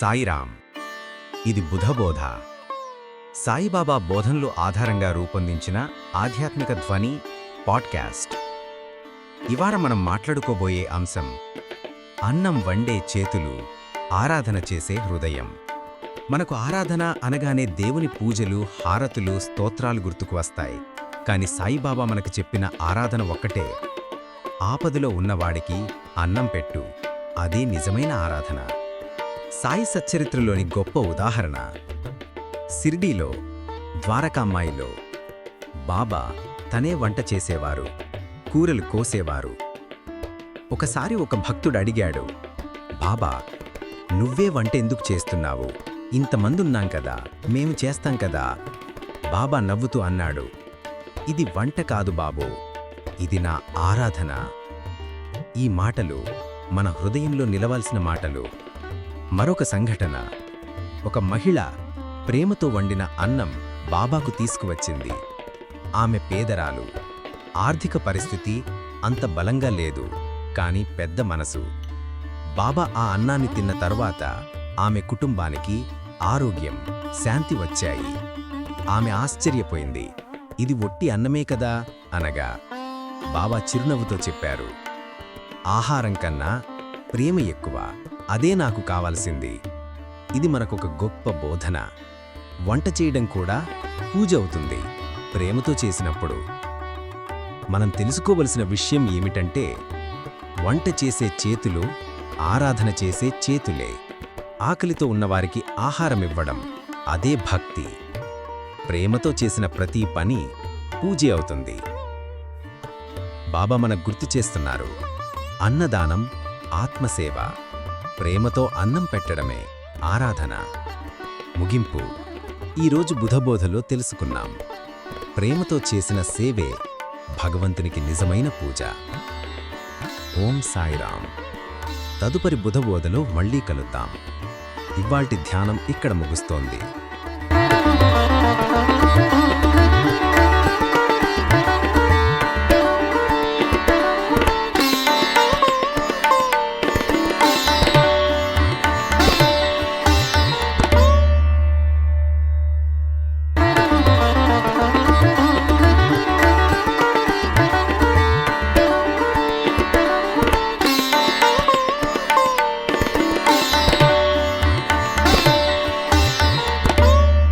సాయిరాం ఇది బుధబోధ. సాయిబాబా బోధనలు ఆధారంగా రూపొందించిన ఆధ్యాత్మిక ధ్వని పాడ్కాస్ట్. ఇవాళ మనం మాట్లాడుకోబోయే అంశం అన్నం వండే చేతులు ఆరాధన చేసే హృదయం. మనకు ఆరాధన అనగానే దేవుని పూజలు హారతులు స్తోత్రాలు గుర్తుకు వస్తాయి. కాని సాయిబాబా మనకు చెప్పిన ఆరాధన ఒక్కటే. ఆపదలో ఉన్నవాడికి అన్నం పెట్టు. అదే నిజమైన ఆరాధన. సాయి సచ్చరిత్రలోని గొప్ప ఉదాహరణ. సిరిడీలో ద్వారకామ్మాయిలో బాబా తనే వంట చేసేవారు కూరలు కోసేవారు. ఒకసారి ఒక భక్తుడు అడిగాడు బాబా నువ్వే వంట ఎందుకు చేస్తున్నావు? ఇంతమందున్నాం కదా మేము చేస్తాం కదా. బాబా నవ్వుతూ అన్నాడు ఇది వంట కాదు బాబూ ఇది నా ఆరాధన. ఈ మాటలు మన హృదయంలో నిలవాల్సిన మాటలు. మరొక సంఘటన. ఒక మహిళ ప్రేమతో వండిన అన్నం బాబాకు తీసుకువచ్చింది. ఆమె పేదరాలు. ఆర్థిక పరిస్థితి అంత బలంగా లేదు కాని పెద్ద మనసు. బాబా ఆ అన్నాన్ని తిన్న తరువాత ఆమె కుటుంబానికి ఆరోగ్యం శాంతి వచ్చాయి. ఆమె ఆశ్చర్యపోయింది. ఇది ఒట్టి అన్నమే కదా? అనగా బాబా చిరునవ్వుతో చెప్పారు. ఆహారం కన్నా ప్రేమ ఎక్కువ. అదే నాకు కావాల్సింది. ఇది మనకొక గొప్ప బోధన. వంట చేయడం కూడా పూజ అవుతుంది. ప్రేమతో చేసినప్పుడు. మనం తెలుసుకోవలసిన విషయం ఏమిటంటే వంట చేసే చేతులు ఆరాధన చేసే చేతులే. ఆకలితో ఉన్నవారికి ఆహారమివ్వడం అదే భక్తి. ప్రేమతో చేసిన ప్రతి పని పూజే అవుతుంది. బాబా మనకు గుర్తు చేస్తున్నారు. అన్నదానం ఆత్మసేవ. ప్రేమతో అన్నం పెట్టడమే ఆరాధన. ముగింపు. ఈరోజు బుధబోధలో తెలుసుకున్నాం. ప్రేమతో చేసిన సేవే భగవంతునికి నిజమైన పూజ. ఓం సాయిరాం. తదుపరి బుధబోధలో మళ్ళీ కలుద్దాం. ఇవాల్టి ధ్యానం ఇక్కడ ముగుస్తోంది.